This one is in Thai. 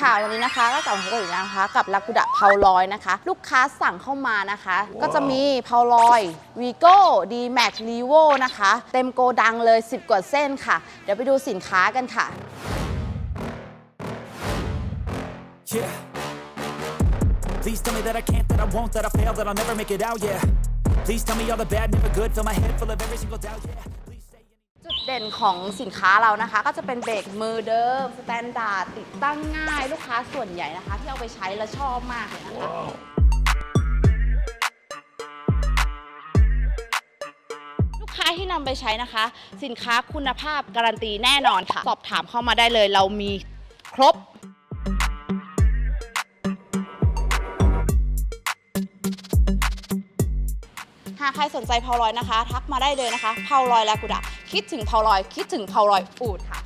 ค่ะวันนี้นะคะก็กลับมาพบกันอีกแล้วนะคะ กับลากุดะเพาลอยนะคะ ลูกค้าสั่งเข้ามานะคะ ก็จะมีเพาลอยวีโก้ดีแม็กลีโวนะคะ เต็มโกดังเลย 10 กว่าเส้นค่ะ เดี๋ยวไปดูสินค้ากันค่ะ Yeah. Please tell me that I can't, that I won't, that I fail, that I'll never make it out, yeah. Please tell me all the bad, never good, fill my head full of every single doubt, yeah. จุดเด่นของสินค้าเรานะคะ ก็จะเป็นเบรกมือเดิมสแตนดาร์ดติดตั้งง่าย ลูกค้าส่วนใหญ่นะคะ ที่เอาไปใช้แล้วชอบมากเลยนะคะ ลูกค้าที่นำไปใช้นะคะ สินค้าคุณภาพการันตีแน่นอนค่ะ สอบถามเข้ามาได้เลย เรามีครบ ใครสนใจเพาลอยนะคะ ทักมาได้เลยนะคะเพาลอยลากุดะคิดถึงเพาลอย คิดถึงเพาลอยอูดค่ะ